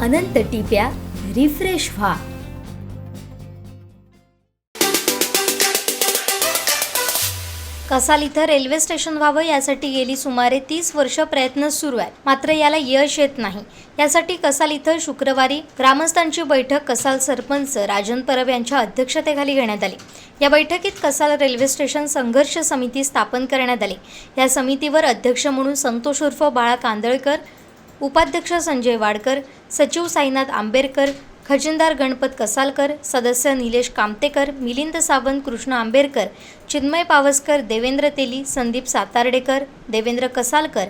अनंत टिप्या refresh व्हा. कसाल इथं railway station व्हावं यासाठी गेली सुमारे तीस वर्ष प्रयत्न सुरू आहेत. मात्र याला यश येत नाही. यासाठी कसाल इथं शुक्रवारी ग्रामस्थांची बैठक कसाल सरपंच राजन परब यांच्या अध्यक्षतेखाली घेण्यात आली. या बैठकीत कसाल रेल्वे स्टेशन संघर्ष समिती स्थापन करण्यात आली. या समितीवर अध्यक्ष म्हणून संतोष उर्फ बाळा कांदळकर उपाध्यक्ष संजय वाडकर सचिव साईनाथ आंबेडकर खजिनदार गणपत कसालकर सदस्य निलेश कामतेकर मिलिंद सावंत कृष्ण आंबेडकर चिन्मय पावसकर देवेंद्र तेली संदीप सातार्डेकर देवेंद्र कसालकर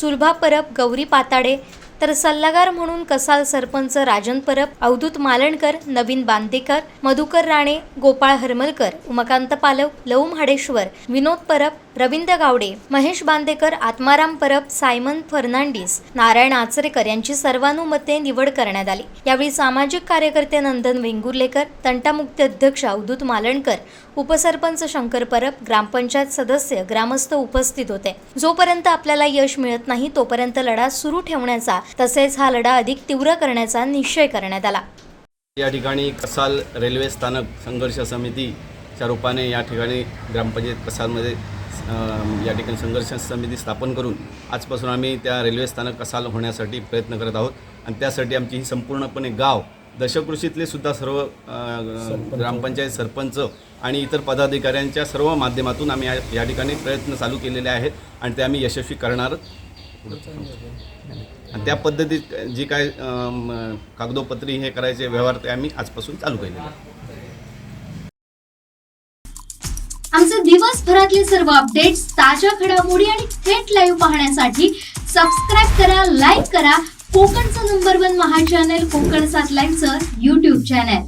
सुलभा परब गौरी पाताडे तर सल्लागार म्हणून कसाल सरपंच राजन परब अवधूत मालणकर नवीन बांदेकर मधुकर राणे गोपाळ हरमलकर उमाकांत पालव लव म्हाडेश्वर विनोद परब रवींद्र गावडे महेश बांदेकर आत्माराम परब सायमन फर्नांडिस नारायण आचरेकर यांची सर्वानुमते निवड करण्यात आली. यावेळी सामाजिक कार्यकर्ते नंदन वेंगुर्लेकर तंटामुक्ती अध्यक्ष अवधूत मालणकर उपसरपंच शंकर परब ग्रामपंचायत सदस्य ग्रामस्थ उपस्थित होते. जोपर्यंत आपल्याला यश मिळत नाही तोपर्यंत लढा सुरू ठेवण्याचा तसेच हा लढा अधिक तीव्र करण्याचा निश्चय करण्यात आला. या ठिकाणी कसाल रेल्वे स्थानक संघर्ष समितीच्या रूपाने या ठिकाणी ग्रामपंचायत कसालमध्ये या ठिकाणी संघर्ष समिती स्थापन करून आजपासून आम्ही त्या रेल्वे स्थानक कसाल होण्यासाठी प्रयत्न करत आहोत. आणि त्यासाठी आमची ही संपूर्णपणे गाव दशकृषीतले सुद्धा सर्व ग्रामपंचायत सरपंच आणि इतर पदाधिकाऱ्यांच्या सर्व माध्यमातून आम्ही या- या ठिकाणी प्रयत्न चालू केलेले आहेत. आणि ते आम्ही यशस्वी करणार आणि त्या पद्धतीत जी काय कागदोपत्री हे करायचे व्यवहार ते आम्ही आजपासून चालू केलेले आमचे दिवसभरातले सर्व अपडेट्स ताज्या घडामोडी आणि थेट लाईव्ह पाहण्यासाठी सबस्क्राईब करा लाईक करा. कोकणचं number one Maha channel Kokan सात लाईव्हचं युट्यूब चॅनल